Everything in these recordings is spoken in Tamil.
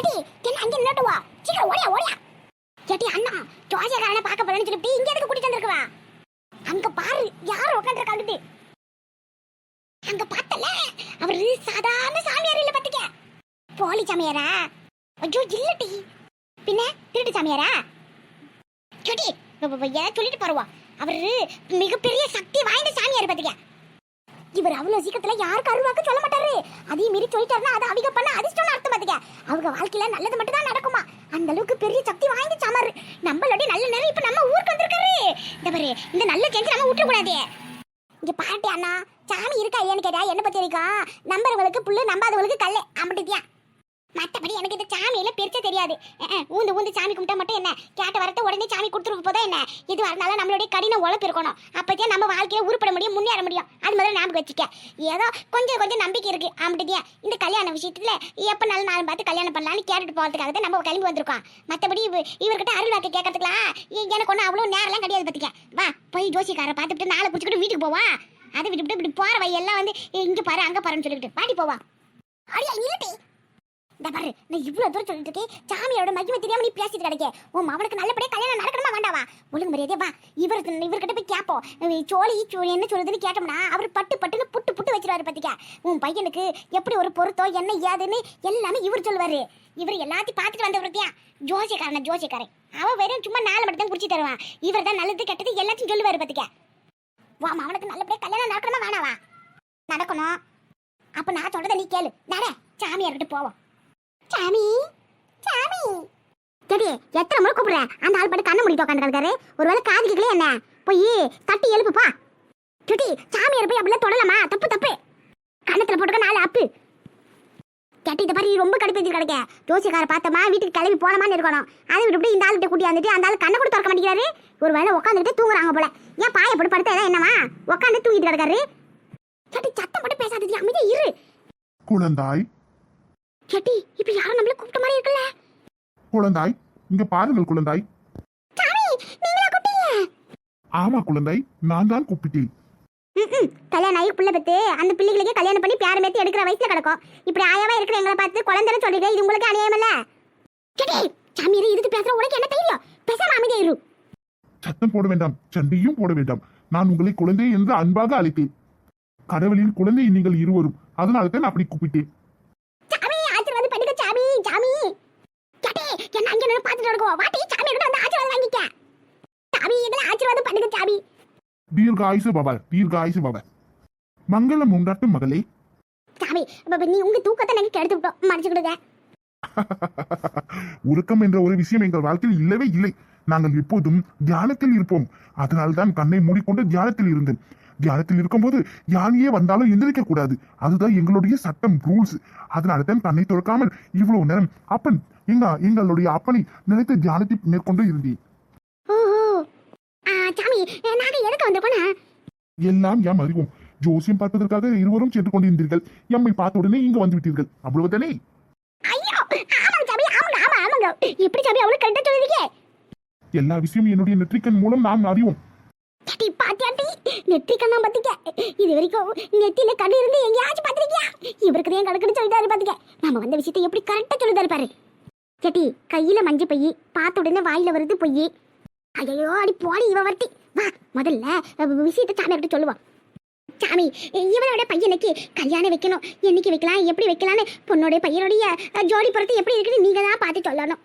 கேட்டி என்ன அங்க நின்னுட்டு வா. சீக்கிரம் ஓடியா ஓடியா. கேட்டி அண்ணா ஜோசியக்காரனை பார்க்க போறேன்னு சொல்லிட்டு இங்க எதுக்கு கூட்டிட்டு வந்திருக்கவா? அங்க பாரு யார் உட்காந்துருக்காங்க அங்க பார்த்தல அவரு சாதாரண சாமியார் இல்ல பாத்துக்க. போலி சாமியாரா? ஐயோ இல்லடி பின்ன திருட்டு சாமியாரா? கேட்டி ஏன் சொல்லிட்டு போறவா? அவரு மிகப்பெரிய சக்தி வாய்ந்த சாமியார் பாத்துக்க. இவர் அவ்வளவு சீக்கிரத்துல யாருக்கு அருவாக்கு சொல்ல மாட்டாரு? அதையும் மீறி சொல்லிட்டாருன்னா அது அவங்க பண்ண அதிர்ஷ்டம் அவங்க வாழ்க்கையில நல்லது மட்டும் தான் நடக்குமா? அந்த அளவுக்கு பெரிய சக்தி வாய்ந்த சாமர். நம்மளோட நல்ல நேரம் இப்ப நம்ம ஊருக்கு வந்திருக்காரு. இந்த பாரு இந்த நல்ல செஞ்சு நம்ம விட்டுற கூடாது இங்க பாட்டி அண்ணா சாமி இருக்கா இல்லையான்னு கேட்டா என்ன பத்தி இருக்கா நம்புறவங்களுக்கு புல்லு நம்பாதவங்களுக்கு கல்லு. அம்பிட்டியா மத்தபடி எனக்கு இந்த சாமியில பெருசா தெரியாது. ஊந்து ஊந்து சாமி கும்பிட்டா மட்டும் என்ன? கேட்ட வரத்தை உடனே சாமி கொடுத்துட்டு போதா என்ன? இது வரனால நம்மளுடைய கடின உழைப்பு இருக்கணும். அப்பதான் நம்ம வாழ்க்கையில உருப்பட முடியும் முன்னேற முடியும். அது முதல்ல ஞாபகம் வச்சுக்க. ஏதோ கொஞ்சம் கொஞ்சம் நம்பிக்கை இருக்கு. ஆம்பிட்டியா இந்த கல்யாண விஷயத்துல எப்ப நல்ல நாள் பார்த்து கல்யாணம் பண்ணலாம்னு கேட்டுட்டு போறதுக்காக தான் நம்ம கிளம்பி வந்திருக்கோம். மற்றபடி இவ- இவர்கிட்ட அருள் வாக்கு கேட்கறதுக்கலாம் எனக்கு ஒன்றும் அவ்வளோ நேரம்லாம் கிடையாது பார்த்துக்க வா போய் ஜோசிக்காரை பார்த்துட்டு நாளை குடிச்சுக்கிட்டு வீட்டுக்கு போவா. அதை விட்டுவிட்டு இப்படி போற எல்லாம் வந்து இங்க பாரு அங்க பாருன்னு சொல்லிட்டு பாட்டி போவா. அடியா இல்லட்டி இந்த பாரு நான் இவ்வளோ தூரம் சொல்லிட்டு இருக்கேன் சாமியோட மகிமை தெரியாம நீ பேசிட்டு கிடைக்க. உன் அவனுக்கு நல்லபடியாக கல்யாணம் நடக்கணுமா வேண்டாவா? ஒழுங்கு மரியாதையா வா. இவர் இவர்கிட்ட போய் கேட்போம் சோழி சோழி என்ன சொல்லுதுன்னு கேட்டோம்னா அவர் பட்டு பட்டுன்னு புட்டு புட்டு வச்சிருவாரு பாத்திக்க உன் பையனுக்கு எப்படி ஒரு பொருத்தோ என்ன ஏதுன்னு எல்லாமே இவர் சொல்லுவார். இவர் எல்லாத்தையும் பார்த்துட்டு வந்தவர்த்தியா ஜோசியக்காரன் ஜோசியக்காரன். அவன் வெறும் சும்மா நாலு மட்டும் தான் குடிச்சு தருவான் இவர் தான் நல்லது கெட்டது எல்லாத்தையும் சொல்லுவார் பாத்திக்க வா அவனுக்கு நல்லபடியாக கல்யாணம் நடக்கணுமா வேணாவா? நடக்கணும். அப்போ நான் சொல்கிறத நீ கேளு. நானே சாமியார்கிட்ட போவோம். சாமி சாமி. சரி எத்தனை முறை கூப்பிடுற? அந்த ஆள் பாட்டு கண்ணை முடிட்டு உட்காந்துருக்காரு ஒருவேளை காது கேட்கல என்ன? போய் தட்டி எழுப்புப்பா சுட்டி சாமியார் போய் அப்படிலாம் தொடலாமா? தப்பு தப்பு. கண்ணத்துல போட்டுக்க நாலு அப்பு கட்டி இந்த மாதிரி ரொம்ப கடுப்பேத்தி கிடைக்க. ஜோசியக்கார பார்த்தோமா வீட்டுக்கு கிளம்பி போனமான்னு இருக்கணும். அதை விட்டு இந்த ஆள்கிட்ட கூட்டி வந்துட்டு அந்த ஆள் கண்ணை கூட திறக்க மாட்டேங்கிறாரு. ஒரு வேளை உட்காந்துட்டு தூங்குறாங்க போல. ஏன் பாய போட்டு படுத்தா ஏதாவது என்னவா? உட்காந்து தூங்கிட்டு கிடக்காரு. சட்டி சத்தம் போட்டு பேசாதது அமைதியா இரு. குழந்தாய் சட்டி இப்ப யாரும் நம்மள கூப்பிட்ட மாதிரி இருக்குல்ல? குழந்தாய் இங்க பாருங்கள் குழந்தாய். சாமி ஆமா குழந்தாய் நான் தான் கூப்பிட்டேன். கல்யாணம் ஆகி பிள்ளை பெத்து அந்த பிள்ளைகளுக்கே கல்யாணம் பண்ணி பேர மேத்தி எடுக்கிற வயசுல கிடக்கும். இப்படி ஆயாவா இருக்கிற எங்களை பார்த்து குழந்தைன்னு சொல்றீங்க இது உங்களுக்கு அநியாயம் இல்ல? சாமியார் இதுக்கு பேசுற உனக்கு என்ன தைரியம்? பேசாம அமைதியா இரு. சத்தம் போட வேண்டாம் சண்டையும் போட வேண்டாம். நான் உங்களை குழந்தை என்று அன்பாக அழைத்தேன் கடவுளின் குழந்தை நீங்கள் இருவரும் அதனால தான் அப்படி கூப்பிட்டேன் சாமி ஆசீர்வாதம் பண்ணுங்க சாமி சாமி சட்டி என்ன அங்க இருக்கோம் வாட்டி சாமி கிட்ட வந்து ஆசீர்வாதம் வாங்கிக்க. சாமி இதுல ஆசீர்வாதம் பண்ணுங்க சாமி. தீர்காயுசு பவ தீர்காயுசு பவ. மங்களம் உண்டாட்டும் மகளே. சாமி அப்ப நீ உங்க தூக்கத்தை எனக்கு கெடுத்து விட்டோம். மறைச்சு கொடுங்க. உறக்கம் என்ற ஒரு விஷயம் எங்கள் வாழ்க்கையில் இல்லவே இல்லை. நாங்கள் எப்போதும் தியானத்தில் இருப்போம். அதனால்தான் கண்ணை மூடிக்கொண்டு தியானத்தில் இருந்தேன். தியானத்தில் இருக்கும்போது யானையே வந்தாலும் எந்திரிக்க கூடாது. அதுதான் எங்களுடைய சட்டம் ரூல்ஸ் அதனால தான் கண்ணை திறக்காமல் இவ்வளவு நேரம் அப்பன் எங்க எங்களுடைய அப்பனை நினைத்து தியானத்தை மேற்கொண்டு இருந்தேன். எல்லாம் எம் அறிவோம். ஜோசியம் பார்ப்பதற்காக இருவரும் சென்று கொண்டிருந்தீர்கள். எம்மை பார்த்த உடனே இங்கு வந்து விட்டீர்கள். அவ்வளவுதானே? எப்படி சாமி அவ்வளவு கரெக்டா சொல்லுவீங்க எல்லா விஷயம் என்னுடைய நெற்றிக்கண் மூலம் நாம் அறிவோம். பாத்தியாட்டி நெத்தி கண்ணா பாத்திக்க இது வரைக்கும் நெத்தியில கண்ணு இருந்து எங்கேயாச்சும் பாத்திருக்கியா? இவருக்கு தான் கணக்குன்னு சொல்லிட்டாரு பாத்துக்க நம்ம வந்த விஷயத்தை எப்படி கரெக்டா சொல்லுதாரு பாரு. சட்டி கையில மஞ்சள் பையி பார்த்த உடனே வாயில வருது பொய். ஐயோ அடி போடி இவ வரட்டி வா முதல்ல விஷயத்தை விஷயத்தை சாமியார்கிட்ட சொல்லுவான் சாமி இவனோட பையனுக்கு கல்யாணம் வைக்கணும். என்னைக்கு வைக்கலாம் எப்படி வைக்கலாம்னு பொண்ணோட பையனுடைய ஜோடி பொறுத்து எப்படி இருக்குன்னு நீங்க தான் பார்த்து சொல்லணும்.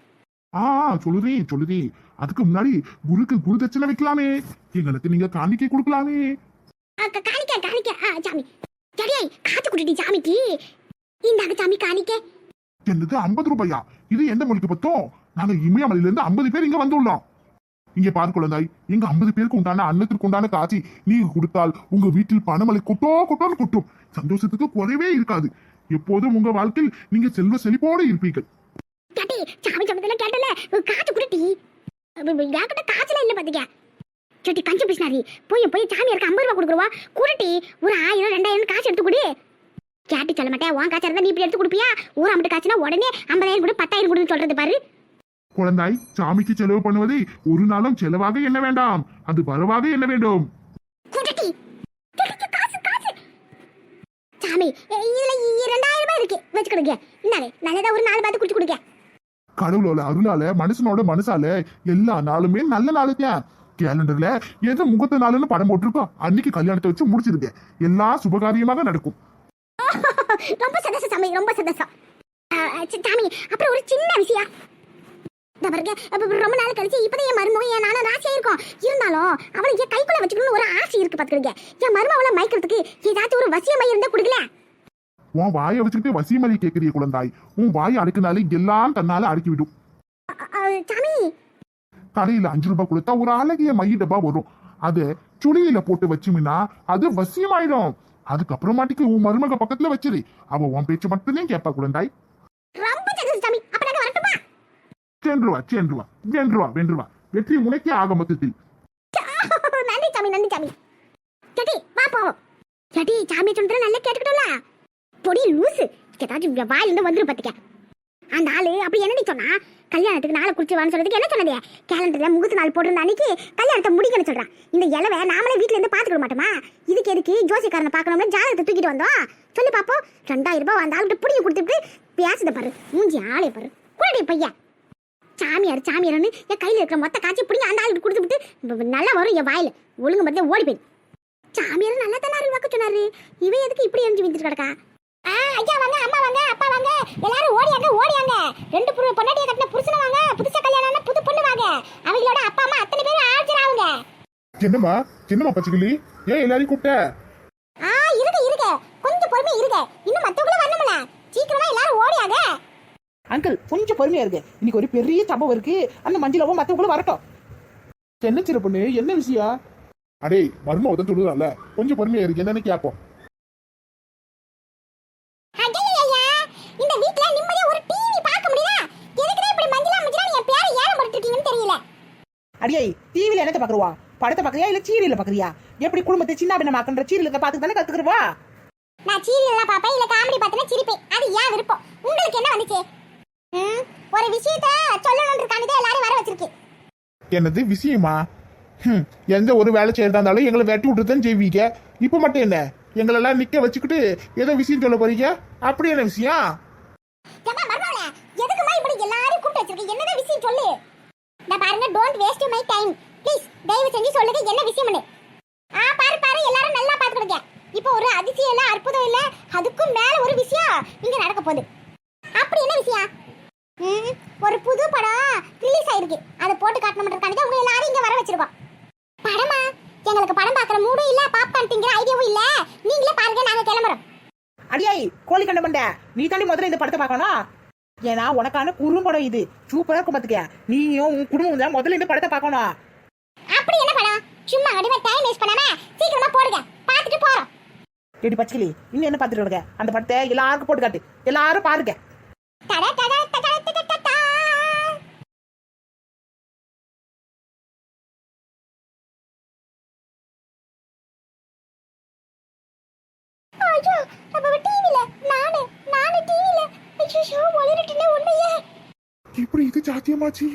ஆ சொல்லுதி சொல்லுதி. அதுக்கு முன்னாடி குருக்கு குரு தட்சணை வைக்கலாமே. எங்களுக்கு நீங்க காணிக்கை கொடுக்கலாமே. காணிக்க காணிக்க. சாமி. சரியாய் காத்து குடுடி சாமிக்கு. இந்தாங்க சாமி காணிக்க. என்னது ஐம்பது ரூபாயா? இது எந்த மொழிக்கு பத்தோம் நாங்க இமயமலையில இருந்து ஐம்பது பேர் இங்க வந்துள்ளோம். இங்க பாரு குழந்தாய் எங்க ஐம்பது பேருக்கு உண்டான அன்னத்திற்கு உண்டான காட்சி நீங்க கொடுத்தால் உங்க வீட்டில் பணமலை கொட்டோ கொட்டோன்னு கொட்டும். சந்தோஷத்துக்கு குறைவே இருக்காது. எப்போதும் உங்க வாழ்க்கையில் நீங்க செல்வ செழிப்போடு இருப்பீர்கள். கேட்டி சாமி சொன்னதெல்லாம் கேட்டல. காத்து குடுட்டி என்கிட்ட காசுல இல்ல பாத்துக்க. சொட்டி கஞ்சி பிசினாரி போய் போய் சாமியாருக்கு ஐம்பது ரூபா கொடுக்குறவா? குருட்டி ஒரு ஆயிரம் ரெண்டாயிரம் காசு எடுத்து கொடு. கேட்டி சொல்ல மாட்டேன் உன் காசு இருந்தா நீ இப்படி எடுத்து கொடுப்பியா? ஊர் அம்பிட்டு காசுனா உடனே ஐம்பதாயிரம் கொடு பத்தாயிரம் கொடுன்னு சொல்றது பாரு. குழந்தாய் சாமிக்கு செலவு பண்ணுவதை ஒரு நாளும் செலவாக எண்ண வேண்டாம். அது வரவாக எண்ண வேண்டும். குருட்டி காசு காசு. சாமி இதுல இரண்டாயிரம் ரூபாய் இருக்கு. வச்சுக்கிடுங்க இந்தாங்க நல்லதா ஒரு நாலு பார்த்து குடிச்சு கொடுங்க. கடவுளோட அருளால மனுஷனோட மனசால எல்லா நாளுமே நல்ல நாளுதான் கேலண்டர்ல எது முகத்த நாளுன்னு படம் போட்டிருக்கோம் அன்னைக்கு கல்யாணத்தை வச்சு முடிச்சிருங்க எல்லா சுபகாரியமாக நடக்கும். ரொம்ப சந்தோஷம் சாமி ரொம்ப சந்தோஷம். சாமி அப்புறம் ஒரு சின்ன விஷயம். ரொம்ப நாள் கழிச்சு இப்பதான் என் மருமகன் என் நானும் ராசியா இருக்கும் இருந்தாலும் அவளை என் கைக்குள்ள வச்சுக்கணும்னு ஒரு ஆசை இருக்கு பாத்துக்கிறீங்க என் மருமவளை மயக்கிறதுக்கு ஏதாச்சும் ஒரு வசியமை இருந்தா கொடுக்கல? உன் வாயை வச்சுக்கிட்டு வசிமலி கேட்கிறிய குழந்தாய். உன் வாயை அடக்கினாலே எல்லாம் தன்னால அடக்கி விடும் கடையில அஞ்சு ரூபாய் கொடுத்தா ஒரு அழகிய மை டப்பா வரும். அத சுளியில போட்டு வச்சுமினா அது வசியமாயிடும். அதுக்கப்புறமாட்டிக்கு உன் மருமக பக்கத்துல வச்சிரு. அவ உன் பேச்சு மட்டும்தான் கேட்பா குழந்தாய். சென்றுவா சென்றுவா வென்றுவா வென்றுவா. வெற்றி உனக்கே ஆக மொத்தத்தில் நன்றி சாமி நன்றி சாமி. சட்டி வா போவோம். சட்டி சாமி சொல்ற நல்லா கேட்டுக்கிட்டோம்ல? பொடி லூசு. ஏதாச்சும் வாயிலிருந்து வாயில பார்த்துக்க வந்துரு பாத்துக்க. அந்த ஆளு அப்படி என்னடி சொன்னா? கல்யாணத்துக்கு நாளை குறிச்சு வான்னு சொல்றதுக்கு என்ன சொன்னதே? கேலண்டர்ல முகூர்த்த நாள் போட்டிருந்த அன்னைக்கு கல்யாணத்தை முடிக்கணும்னு சொல்றான். இந்த இலவை நாமளே வீட்ல இருந்து பாத்துக்க மாட்டோமா? இதுக்கு எதுக்கு ஜோசிக்காரனை பார்க்கணும்னு ஜாதகத்தை தூக்கிட்டு வந்தோம்? சொல்லு பாப்போம். ரெண்டாயிரம் ரூபாய் அந்த ஆளுக்கு புடிங்க கொடுத்துட்டு பேசுத பாரு. மூஞ்சி ஆளே பாரு. குழந்தை பையன் சாமியார் சாமியார்னு என் கையில் இருக்கிற மொத்த காட்சி பிடிங்க அந்த ஆளுக்கு கொடுத்து விட்டு நல்லா வரும் என் வாயில். ஒழுங்கு மத்திய ஓடி போய் சாமியார் நல்லா தானே வாக்க சொன்னாரு. இவன் எதுக்கு இப்படி எரிஞ்சு விந்துட்டு கிடக்கா? ஆ, ஐயா வாங்க அம்மா வாங்க அப்பா வாங்க. எல்லாரும் ஓடியாங்க ஓடியாங்க ரெண்டு புரு பொண்டாட்டிய கட்டின புருஷன வாங்க. புதுசா கல்யாணம் புது பொண்ணு வாங்க. அவங்களோட அப்பா அம்மா அத்தனை பேரும் ஆஜராகுங்க என்னம்மா? என்னம்மா பச்சைக்கிளி? ஏன் எல்லாரையும் கூப்பிட்ட? ஆ இருங்க இருங்க. கொஞ்சம் பொறுமையா இருங்க. இன்னும் மத்தவங்களும் வரணும்ல. சீக்கிரமா எல்லாரும் ஓடியாங்க அங்கிள் கொஞ்சம் பொறுமையா இருக்கு இன்னைக்கு ஒரு பெரிய சம்பவம் இருக்கு. அந்த மஞ்சளாவும் மத்தவங்களும் வரட்டும். என்ன சின்ன பொண்ணு? என்ன விஷயம்? அடே மர்ம உதன் சொல்லுதால கொஞ்சம் பொறுமையா இருக்கு என்னன்னு கேப்போம். அடியே டிவில என்னத்த பாக்குறவா? படத்தை பாக்குறியா இல்ல சீரியல பாக்குறியா? எப்படி குடும்பத்தை சின்ன பின்னமாக்குன்ற சீரியலுக்கு பாத்து தானே கத்துக்கிறவா நான் சீரியல்லாம் பாப்பேன் இல்ல காமெடி பார்த்தேன்னா சிரிப்பேன். அது ஏன் விருப்பம்? உங்களுக்கு என்ன வந்துச்சு? ஒரு விஷயத்த சொல்லணும்னு இருக்கானதே எல்லாரும் வர வச்சிருக்கு. என்னது விஷயமா? ஹம், எந்த ஒரு வேலை செய்யறதா இருந்தாலும் எங்களை வெட்டி விட்டு தான் செய்வீங்க? இப்ப மட்டும் என்ன? எங்களெல்லாம் நிக்க வச்சுக்கிட்டு ஏதோ விஷயம் சொல்ல போறீங்க? அப்படி என்ன விஷயம்? எதுக்குமா இப்படி எல்லாரும் கூப்பிட்டு வச்சிருக்கீங்க என்னதான் விஷயம் சொல்லு. நான் பாருங்க don't waste my time please தயவு செஞ்சு சொல்லுங்க என்ன விஷயம்னு. ஆ பாரு பாரு எல்லாரும் நல்லா பாத்துக்கிடுங்க இப்போ ஒரு அதிசயம் இல்ல அற்புதம் இல்ல அதுக்கும் மேல ஒரு விஷயம் இங்க நடக்க போகுது. அப்படி என்ன விஷயம்? ம், ஒரு புது படம் ரிலீஸ் ஆயிருக்கு. அதை போட்டு காட்டணும்ன்றதுக்காண்டி உங்க எல்லாரும் இங்க வர வச்சிருக்கோம். படமா? எங்களுக்கு படம் பார்க்குற மூடும் இல்ல பாப்கார்ன் திங்கிற ஐடியாவும் இல்ல. நீங்களே பாருங்க நாங்க கிளம்புறோம். அடியாய் கோழி கண்ட பண்ட நீ தாண்டி முதல்ல இந்த படத்தை பார்க்கணும். ஏன்னா உனக்கான குறும்படம் இது. சூப்பரா இருக்கும் பாத்துக்க. நீயும் உன் குடும்பம் தான் முதல்ல இந்த படத்தை பார்க்கணும். அப்படி என்ன படம்? சும்மா அடிமை டைம் வேஸ்ட் பண்ணாம சீக்கிரமா போடுங்க. பார்த்துட்டு போறோம். ஏடி பச்சைக்கிளி இன்னும் என்ன பாத்துட்டு இருக்க அந்த படத்தை எல்லாருக்கும் போட்டு காட்டு. எல்லாரும் பாருங்க. சாத்தியமாச்சு?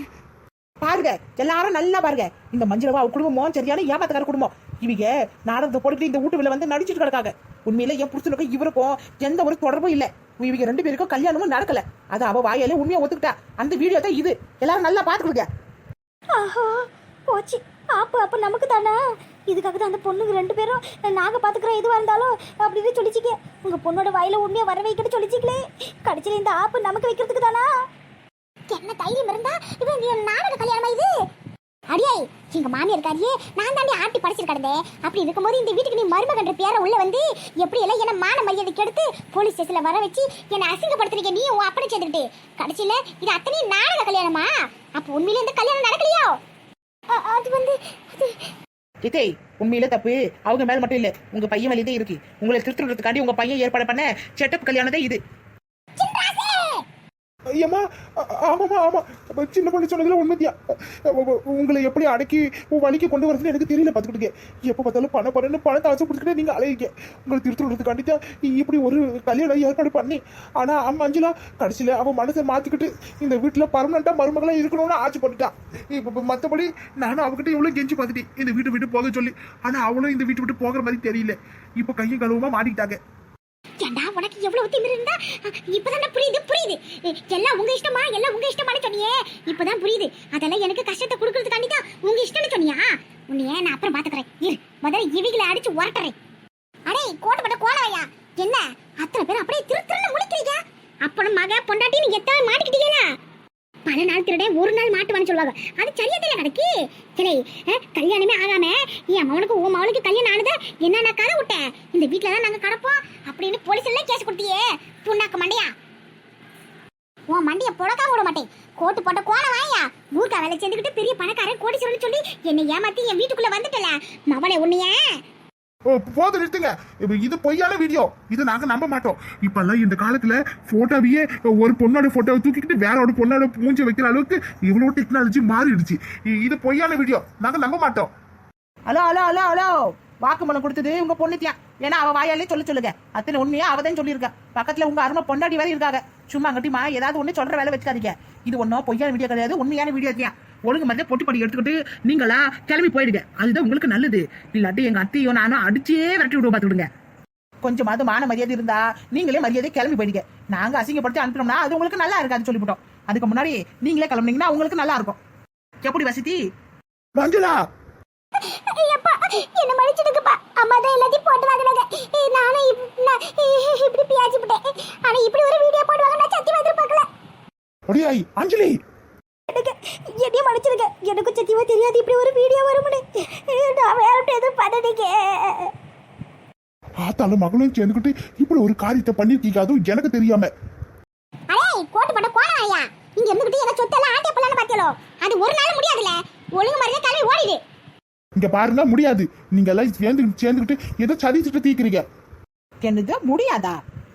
பாருங்க எல்லாரும் நல்லா பாருங்க. இந்த மஞ்சளவா அவ குடும்பமும் சரியான ஏமாத்தக்கார குடும்பம். இவங்க நாடகத்தை போட்டுக்கிட்டு இந்த வீட்டுல வந்து நடிச்சிட்டு கிடக்காங்க. உண்மையில என் புருஷனுக்கும் இவருக்கும் எந்த ஒரு தொடர்பும் இல்ல. இவங்க ரெண்டு பேருக்கும் கல்யாணமும் நடக்கல. அது அவ வாயாலே உண்மையா ஒத்துக்கிட்டா. அந்த வீடியோ தான் இது. எல்லாரும் நல்லா பாத்துக்கிடுங்க ஆஹா போச்சு. ஆப்பு அப்போ நமக்கு தானே? இதுக்காக தான் அந்த பொண்ணுங்க ரெண்டு பேரும் நாங்கள் பார்த்துக்குறோம். எதுவாக இருந்தாலும் அப்படின்னு சொல்லிச்சிக்க உங்கள் பொண்ணோட வாயில உண்மையை வர வைக்கன்னு சொல்லிச்சிங்களே. கடைசியில் இந்த ஆப்பு நமக்கு வைக்கிறதுக்கு தானா? என்ன தைரியம் இருந்தா இவன் என் நாடக கல்யாணமா இது? அடியே எங்க மாமி இருக்காரியே நான் தாண்டி ஆட்டி படைச்சிட்டு கிடந்தேன். அப்படி இருக்கும்போது இந்த வீட்டுக்கு நீ மருமகன்ற பேரை உள்ள வந்து எப்படி எல்லாம் என்ன மான மரியாதை கெடுத்து போலீஸ் ஸ்டேஷன்ல வர வச்சு என்னை அசிங்கப்படுத்துறீங்க நீ உன் அப்பனை சேர்ந்துக்கிட்டு கடைசியில இது அத்தனையும் நாடக கல்யாணமா? அப்ப உண்மையில இந்த கல்யாணம் நடக்கலையோ? அது வந்து இதே உண்மையில தப்பு. அவங்க மேல மட்டும் இல்ல உங்க பையன் வழிதான் இருக்கு. உங்களை திருத்துறதுக்காண்டி உங்க பையன் ஏற்பாடு பண்ண செட்டப் கல்யாணம் தான் இது. ஐயம்மா ஆமாம்மா ஆமாம். சின்ன பொண்ணு சொன்னதுல உண்மைத்தியா உங்களை எப்படி அடக்கி உன் வழிக்கு கொண்டு வரதுன்னு எனக்கு தெரியல பார்த்துக்கிட்டுங்க. எப்போ பார்த்தாலும் பணம் பண்ணணும் பணத்தை பிடிச்சிட்டே நீங்க அலையிங்க. உங்களை திருத்துறதுக்காண்டி தான் இப்படி ஒரு கல்யாணம் ஏற்பாடு பண்ணி. ஆனால் அம்மா அஞ்சலா கடைசியில் அவன் மனசை மாற்றிக்கிட்டு இந்த வீட்டில் பர்மனண்டா மருமகளாக இருக்கணும்னு ஆசைப்பட்டுட்டான் இப்போ மற்றபடி நானும் அவகிட்ட இவ்வளோ கெஞ்சி பார்த்துட்டேன். இந்த வீட்டை விட்டு போக சொல்லி. ஆனால் அவளும் இந்த வீட்டை விட்டு போகிற மாதிரி தெரியல. இப்போ கையும் கழுவுமா மாட்டிக்கிட்டாங்க. ஏண்டா உனக்கு எவ்வளவு திமிரு இருந்தா? இப்பதான் புரியுது புரியுது. எல்லாம் உங்க இஷ்டமா? எல்லாம் உங்க இஷ்டமானு சொன்னியே. இப்பதான் புரியுது. அதெல்லாம் எனக்கு கஷ்டத்தை கொடுக்கறதுக்காண்டி தான் உங்க இஷ்டம்னு சொன்னியா? உன்னைய நான் அப்புறம் பாத்துக்கிறேன். இரு முதல்ல இவிகளை அடிச்சு உரட்டுறேன். அடே கோட்டப்பட்ட கோலவையா? என்ன? அத்தனை பேர் அப்படியே திரு திருன்னு முடிக்கிறீங்க அப்பனும் மக பொண்டாட்டி நீங்க எத்தனை மாட்டிக்கிட்டீங்க? நாள் திருடன் ஒரு நாள் மாட்டுவான்னு சொல்லுவாங்க அது சரியா தெரியல கணக்கு. சிலை கல்யாணமே ஆகாம என் மவனுக்கு உன் மவனுக்கு கல்யாணம் ஆனதா என்னென்ன கதை விட்டேன் இந்த வீட்டில் தான் நாங்கள் கிடப்போம் அப்படின்னு போலீஸ் எல்லாம் கேஸ் கொடுத்தியே. புண்ணாக்கு மண்டையா? உன் மண்டையை புழக்காம விட மாட்டேன். கோட்டு போட்ட கோண வாயா? ஊர்க்கா வேலை சேர்ந்துக்கிட்டு பெரிய பணக்காரன் கோடி சொல்லி என்னை ஏமாத்தி என் வீட்டுக்குள்ளே வந்துட்டல. மவளை உன்னைய ஓ போதும் நிறுத்துங்க. இது பொய்யான வீடியோ இது நாங்க நம்ப மாட்டோம். இப்பெல்லாம் இந்த காலத்துல போட்டோவையே ஒரு பொண்ணோட போட்டோவை தூக்கிக்கிட்டு வேற ஒரு பொண்ணோட மூஞ்சி வைக்கிற அளவுக்கு இவ்வளவு டெக்னாலஜி மாறிடுச்சு. இது பொய்யான வீடியோ நாங்க நம்ப மாட்டோம். Hello hello hello hello. வாக்குமூலம் கொடுத்தது உங்க பொண்ணுத்தியா ஏன்னா அவ வாயாலே சொல்ல சொல்லுங்க. அத்தனை உண்மையா அவதான் சொல்லியிருக்கா. பக்கத்துல உங்க அருமை பொண்டாடி வேற இருக்காங்க. சும்மா கட்டிமா ஏதாவது ஒண்ணு சொல்ற வேலை வச்சுக்காதீங்க. இது ஒன்னும் பொய்யான வீடியோ கிடையாது உண்மையான வீடியோ தியா. ஒழுங்கு மாதிரி பொட்டி படி எடுத்துக்கிட்டு நீங்களா கிளம்பி போயிடுங்க. அதுதான் உங்களுக்கு நல்லது. இல்லாட்டி எங்க அத்தையும் நானும் அடிச்சே விரட்டி விடுவோம் பார்த்துடுங்க கொஞ்சமாவது மான மரியாதை இருந்தா நீங்களே மரியாதை கிளம்பி போயிடுங்க. நாங்க அசிங்கப்படுத்தி அனுப்பினோம்னா அது உங்களுக்கு நல்லா இருக்காது சொல்லிவிட்டோம். அதுக்கு முன்னாடி நீங்களே கிளம்புனீங்கன்னா உங்களுக்கு நல்லா இருக்கும். எப்படி வசதி மஞ்சளா! என்ன மன்னிச்சிடுங்கப்பா. அம்மா தான் எல்லாத்தையும் போட்டு வாங்கினாங்க. நானும் இப்படி பியாச்சு விட்டேன். ஆனா இப்படி ஒரு வீடியோ போடுவாங்க நான் சத்தியமா எதிர்பார்க்கல. ஒடியாய் அஞ்சலி என்னையும் மன்னிச்சிருங்க. எனக்கு சத்தியமா தெரியாது. இப்படி ஒரு வீடியோ வரும்னு. நான் வேற எதுவும் பண்ணனீங்க ஆத்தாலும் மகளும் சேர்ந்துக்கிட்டு இப்படி ஒரு காரியத்தை பண்ணிருக்கீங்க அதுவும் எனக்கு தெரியாம. அடே கோட்டு போட்ட கோண ஐயா இங்க இருந்துகிட்டு எங்க சொத்தெல்லாம் போலான்னு பாத்தியலோ அது ஒரு நாள் முடியாதுல ஒழுங்கு மாதிரியே கிளம்பி ஓடிடு. இங்க பாருங்க முடியாது. நீங்க எல்லாம் சேர்ந்து சேர்ந்துக்கிட்டு ஏதோ சதி திட்டு தீக்கிறீங்க என்னது? முடியாதா?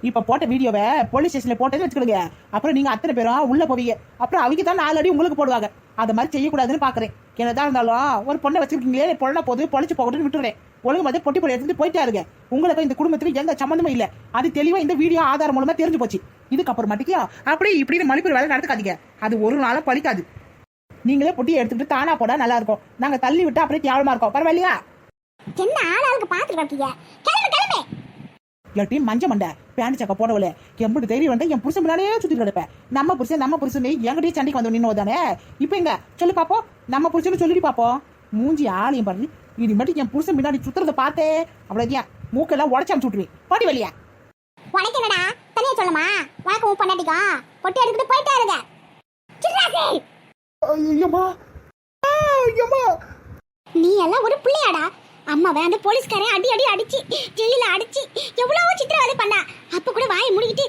இப்ப போட்ட வீடியோவை போலீஸ் ஸ்டேஷன்ல போட்டேன்னு வச்சுக்கிடுங்க அப்புறம் நீங்க அத்தனை பேரும் உள்ள போவீங்க. அப்புறம் அவங்க தான் நாலு அடி உங்களுக்கு போடுவாங்க. அது மாதிரி செய்யக்கூடாதுன்னு பாக்குறேன். என்னதான் இருந்தாலும் ஒரு பொண்ணை வச்சிருக்கீங்களே பொண்ணை போது பொழைச்சு போகட்டும்னு விட்டுறேன். ஒழுங்கு மாதிரி பொட்டி பொடி எடுத்துட்டு போயிட்டே இருங்க உங்களுக்கு இந்த குடும்பத்துக்கு எந்த சம்மந்தமும் இல்ல. அது தெளிவா இந்த வீடியோ ஆதாரம் மூலமா தெரிஞ்சு போச்சு. இதுக்கப்புறம் மட்டும் அப்படி இப்படின்னு மணிப்பூர் வேலை நடத்துக்காதீங்க. அது ஒரு நாளும் பழிக்காது. நீங்களே பொட்டியை எடுத்துட்டு தானா போட நல்லா இருக்கும். நாங்க தள்ளி விட்டு அப்படியே கேவலமா இருக்கோம். பரவாயில்லையா? என்ன ஆளாளுக்கு பாத்துட்டு இருக்கீங்க கிளம்பு கிளம்பு! இல்லாட்டி மஞ்ச மண்டை. பேண்ட் சக்க போடவில்ல எம்பிட்டு தைரியம் வந்து என் புருஷன் முன்னாடியே சுத்தி கிடப்பேன் நம்ம புருஷன் நம்ம புருஷன் எங்கிட்டயே சண்டைக்கு வந்து நின்று தானே? இப்போ எங்க? சொல்லு பாப்போம். நம்ம புருஷன் சொல்லிட்டு பாப்போம். மூஞ்சி ஆளையும் பாரு. இது மட்டும் என் புருஷன் முன்னாடி சுத்துறத பார்த்தே. அவ்வளோதான் மூக்கெல்லாம் உடச்சி அமுச்சு விட்டுருவேன் பாடி வழியா உனக்கு என்னடா தனியா சொல்லுமா. உனக்கு உன் பொண்டாட்டிக்கும் பொட்டி எடுத்துட்டு போயிட்டே இருங்க. நீ எல்லாம் ஒரு பிள்ளையாடா. அம்மாவை அந்த போலீஸ்காரன் அடி அடி அடிச்சு ஜெயில அடிச்சு எவ்வளவோ சித்திரவதை பண்ணா அப்ப கூட வாயை முடிக்கிட்டு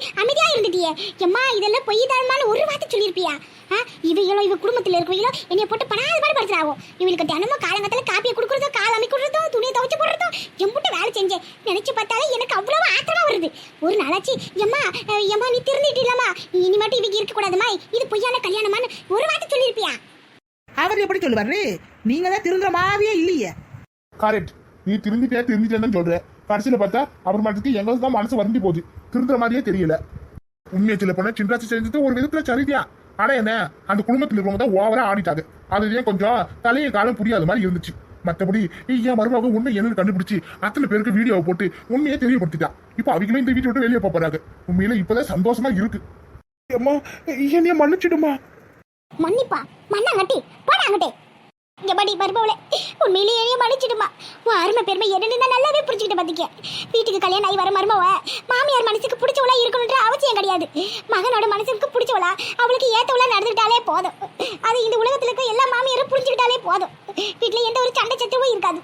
இருந்துட்டியே எம்மா இதெல்லாம் பொய் தாழ்மான்னு ஒரு வார்த்தை சொல்லியிருப்பியா ஆ, இவைகளோ இவ குடும்பத்துல இருக்கவைகளோ என்னைய போட்டு படாத பாடு படுத்துறாவோ. இவளுக்கு தினமும் காலங்கத்துல காப்பியை கொடுக்குறதோ கால் அமைக்க கொடுறதோ துணியை துவைச்சு போடுறதோ எம்புட்டு வேலை செஞ்சேன். நினைச்சு பார்த்தாலே எனக்கு அவ்வளவு ஆத்திரமா வருது. ஒரு நாளாச்சு எம்மா எம்மா நீ திருந்திட்டிலாமா இனி மட்டும் இவங்க இருக்க கூடாதுமா இது பொய்யான கல்யாணமான்னு ஒரு வார்த்தை சொல்லியிருப்பியா அவர் எப்படி சொல்லுவாரு? நீங்க தான் திருந்துற மாதிரியே இல்லையே. கரெக்ட் நீ திருந்திட்டே திருந்திட்டேன்னு சொல்ற. கடைசியில பார்த்தா அப்புறமாட்டுக்கு எங்களுக்கு தான் மனசு வருந்தி போகுது. திருந்துற மாதிரியே தெரியல. உண்மையை சொல்ல போனா சின்ராசி செஞ்சது ஒரு விதத்துல சரிதியா ஆனா என்ன? அந்த குடும்பத்துல இருக்கவங்க தான் ஓவரா ஆடிட்டாங்க. ஏன் கொஞ்சம் தலையை காலம் புரியாத மாதிரி இருந்துச்சு. மத்தபடி ஏன் மருமக உண்மை என்னன்னு கண்டுபிடிச்சு? அத்தனை பேருக்கு வீடியோவை போட்டு உண்மையை தெரியப்படுத்திட்டான் இப்போ அவங்களும் இந்த வீட்டை விட்டு வெளியே போறாங்க. உண்மையில இப்பதான் சந்தோஷமா இருக்கு. அம்மா என்னைய மன்னிச்சிடுமா மன்னிப்பா. மண்ணாங்கட்டி. போடாங்கட்டி இங்க படி மருமவளே. உண்மையிலேயே என்னைய மன்னிச்சிடுமா? உன் அருமை பெருமை என்னன்னு நான் நல்லாவே புரிஞ்சுக்கிட்டு பாத்திக்க. வீட்டுக்கு கல்யாணம் ஆகி வர மருமவ மாமியார் மனசுக்கு பிடிச்சவளா இருக்கணுன்ற அவசியம் கிடையாது. மகனோட மனசுக்கு பிடிச்சவளா அவளுக்கு ஏத்தவளா நடந்துக்கிட்டாலே போதும். அது இந்த உலகத்துல இருக்க எல்லா மாமியாரும் புரிஞ்சுக்கிட்டாலே போதும். வீட்டுல எந்த ஒரு சண்டை சச்சரவும் இருக்காது.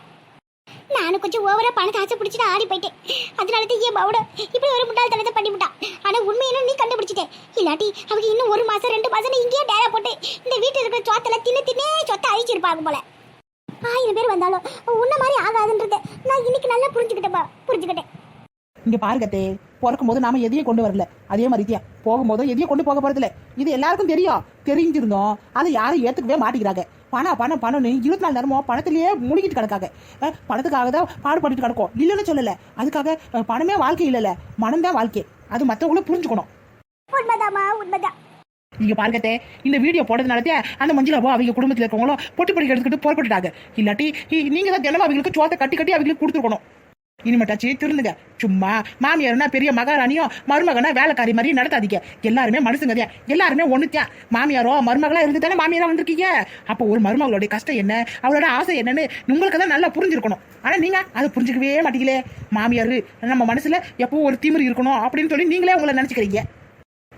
நானும் கொஞ்சம் ஓவரா பணத்தை ஆசை பிடிச்சிட்டு ஆடி போயிட்டேன். அதனால தான் ஏன் பவுட இப்படி ஒரு முட்டாள்தனத்தை பண்ணி விட்டான் ஆனா உண்மையிலும் நீ கண்டுபிடிச்சிட்டேன். இல்லாட்டி அவங்க இன்னும் ஒரு மாசம் ரெண்டு மாசம் இங்கேயே டேரா போட்டு இந்த வீட்டில் இருக்கிற சோத்தல தின்னு தின்னே சொத்தை அழிச்சிருப்பாங்க போல. ஆயிரம் பேர் வந்தாலும் உன்ன மாதிரி ஆகாதுன்றது நான் இன்னைக்கு நல்லா புரிஞ்சுக்கிட்டேன் புரிஞ்சுக்கிட்டேன். இங்க பாருங்கத்தே பிறக்கும் போது நாம எதையும் கொண்டு வரல. அதே மாதிரி தான் போகும்போதும் எதையும் கொண்டு போக போறதில்ல. இது எல்லாருக்கும் தெரியும். தெரிஞ்சிருந்தோம். அதை யாரும் ஏத்துக்கவே மாட்டேங்கிறாங்க. பணம் பணம் பணம்னு இருபத்தி நாலு நேரமும் பணத்திலேயே முழுகிட்டு கிடக்காங்க. பணத்துக்காக தான் பாடுபட்டுட்டு கிடக்கும். இல்லைன்னு சொல்லல. அதுக்காக பணமே வாழ்க்கை இல்லைல்ல. மனம் தான் வாழ்க்கை. அது மற்றவங்களும் புரிஞ்சுக்கணும். உண்மைதான் நீங்க பாருங்கத்தே இந்த வீடியோ போடுறதுனாலதே அந்த மஞ்சளாவோ அவங்க குடும்பத்தில் இருக்கவங்களும் பொட்டி பொடி எடுத்துக்கிட்டு புறப்பட்டுட்டாங்க இல்லாட்டி நீங்க தான் தினமும் அவங்களுக்கு சோத்தை கட்டி கட்டி அவங்களுக்கு கொடுத்துருக்கணும். இனிமேட்டாச்சு திருந்துங்க. சும்மா மாமியார்னா பெரிய மகாராணியோ மருமகனா வேலைக்காரி மாதிரி நடத்தாதீங்க. எல்லாருமே மனுஷங்க எல்லாருமே ஒன்றுத்தான் மாமியாரோ மருமகளா இருந்து தானே மாமியாரா வந்திருக்கீங்க? அப்போ ஒரு மருமகளுடைய கஷ்டம் என்ன? அவளோட ஆசை என்னன்னு உங்களுக்கு தான் நல்லா புரிஞ்சிருக்கணும். ஆனால் நீங்கள் அதை புரிஞ்சுக்கவே மாட்டீங்களே. மாமியார் நம்ம மனசில் எப்போ ஒரு திமிரு இருக்கணும் அப்படின்னு சொல்லி நீங்களே உங்களை நினச்சிக்கிறீங்க.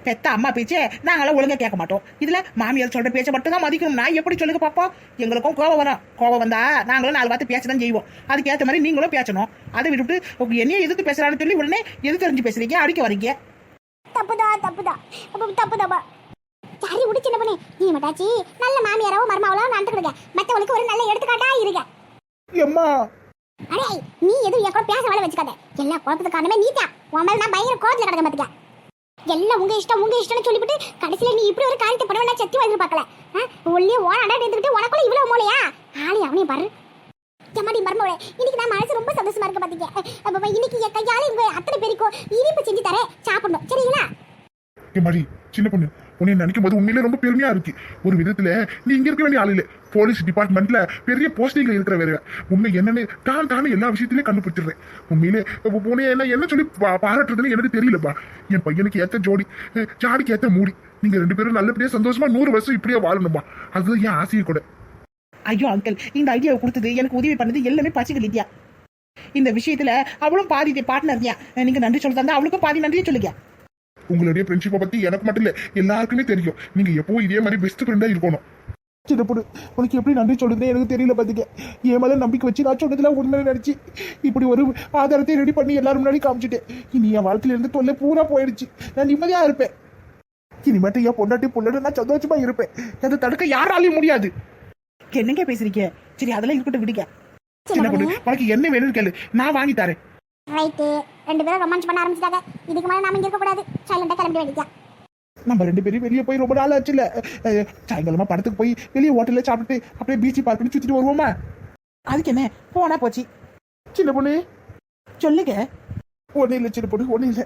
பெத்த அம்மா பேச்சே நாங்களாம் ஒழுங்கா கேட்க மாட்டோம். இதுல மாமியார் சொல்ற பேச்சை மட்டும் தான் மதிக்கணும். நான் எப்படி சொல்லுங்க பாப்போம் எங்களுக்கும் கோவம் வரும். கோவம் வந்தா நாங்களும் நாலு வார்த்தை பேச தான் செய்வோம். அதுக்கேற்ற மாதிரி நீங்களும் பேசணும். அதை விட்டுட்டு என்னைய எதிர்த்து பேசுறான்னு சொல்லி உடனே எது தெரிஞ்சு பேசுறீங்க? அடிக்க வரீங்க தப்புதான் அப்ப தப்புதாப்பா. சரி விடு சின்ன பொண்ணு. நீ மட்டாச்சி. நல்ல மாமியாராவோ மருமாவளோ நடந்துக்கிடுங்க மத்தவங்களுக்கு ஒரு நல்ல எடுத்துக்காட்டா இருங்க. எம்மா. அடே நீ எதுவும் என் கூட பேச வேலை வச்சுக்காத. எல்லா குழப்பத்துக்கு காரணமே நீ தான். உன் மேல நான் பயங்கர கோவத்துல கிடக்க பாத்துக்க எல்லாம் உங்க இஷ்டம் உங்க இஷ்டம்னு சொல்லிவிட்டு கடைசியில நீ இப்படி ஒரு காரியத்தை பண்ண வேண்டாம் சத்தி எதிர்பார்க்கல ஒல்லியே ஓனாடா எடுத்துக்கிட்டு உனக்குள்ள இவ்வளவு மூலையா ஆளி அவனையும் பாரு. எம்மாடி மருமவளே இன்னைக்கு நான் மனசு ரொம்ப சந்தோஷமா இருக்க பாத்தீங்க. இன்னைக்கு என் கையால உங்க அத்தனை பேருக்கும் இனிப்பு செஞ்சு தரேன். சாப்பிடணும். சரிங்களா? சின்ன பொண்ணு உன்னை நினைக்கும் போது உண்மையிலே ரொம்ப பெருமையா இருக்கு. ஒரு விதத்துல நீ இங்க இருக்க வேண்டிய ஆள் இல்லை. போலீஸ் டிபார்ட்மெண்ட்ல பெரிய போஸ்டிங்ல இருக்கிற வேற உண்மை என்னன்னு தான் தானே எல்லா விஷயத்திலயும் கண்டுபிடிச்சிடுறேன். உண்மையிலே உன்னை என்ன என்ன சொல்லி பா- பாராட்டுறதுன்னு எனக்கு தெரியலப்பா. என் பையனுக்கு ஏத்த ஜோடி ஜாடிக்கு ஏத்த மூடி. நீங்க ரெண்டு பேரும் நல்லபடியா சந்தோஷமா நூறு வருஷம் இப்படியே வாழணும்பா. அதுதான் என் ஆசையை கூட. ஐயோ அங்கிள் இந்த ஐடியாவை கொடுத்தது எனக்கு உதவி பண்ணது எல்லாமே பச்சிக்கலிட்டியா இந்த விஷயத்துல அவளும் பாதி பார்ட்னர் நீங்க நன்றி சொல்ல தந்தா அவளுக்கும் பாதி நன்றியே சொல்லுங்க. உங்களுடைய ஃப்ரெண்ட்ஷிப்பை பத்தி எனக்கு மட்டும் இல்ல எல்லாருக்குமே தெரியும். நீங்க எப்பவும் இதே மாதிரி பெஸ்ட் ஃப்ரெண்டா இருக்கணும். சின்ன பொண்ணு உனக்கு எப்படி நன்றி சொல்றதுன்னு எனக்கு தெரியல பாத்துக்க. என் மேல நம்பிக்கை வச்சு நான் சொன்னதுல உண்மை நினைச்சு இப்படி ஒரு ஆதாரத்தை ரெடி பண்ணி எல்லாரும் முன்னாடி காமிச்சிட்டேன். இனி என் வாழ்க்கையில இருந்து தொல்லை பூரா போயிடுச்சு. நான் நிம்மதியா இருப்பேன். இனிமேட்டு என் பொண்டாட்டி பொண்ணு நான் சந்தோஷமா இருப்பேன். அதை தடுக்க யாராலையும் முடியாது. என்னங்க பேசுறீங்க? சரி அதெல்லாம் இருக்கட்டும் விடுங்க. சின்ன பொண்ணு? உனக்கு என்ன வேணும்னு கேளு. நான் வாங்கி தரேன். ரெண்டு பேரும் ரொமான்ஸ் பண்ண ஆரம்பிச்சிட்டாங்க. இதுக்கு மேல நாம இங்க இருக்க கூடாது. சைலண்டா கிளம்பி வேண்டியா நம்ம ரெண்டு பேரும் வெளியே போய் ரொம்ப நாள் ஆச்சுல்ல. அஹ், சாயங்காலமா படத்துக்கு போய் வெளியே ஹோட்டல்ல சாப்பிட்டுட்டு அப்படியே பீச் பார்க்கணும் சுத்திட்டு வருவோமா? அதுக்கு என்ன? போனா போச்சு. சின்ன பொண்ணு? சொல்லுங்க. ஒன்றும் இல்லை சின்ன பொண்ணு ஒன்றும் இல்லை.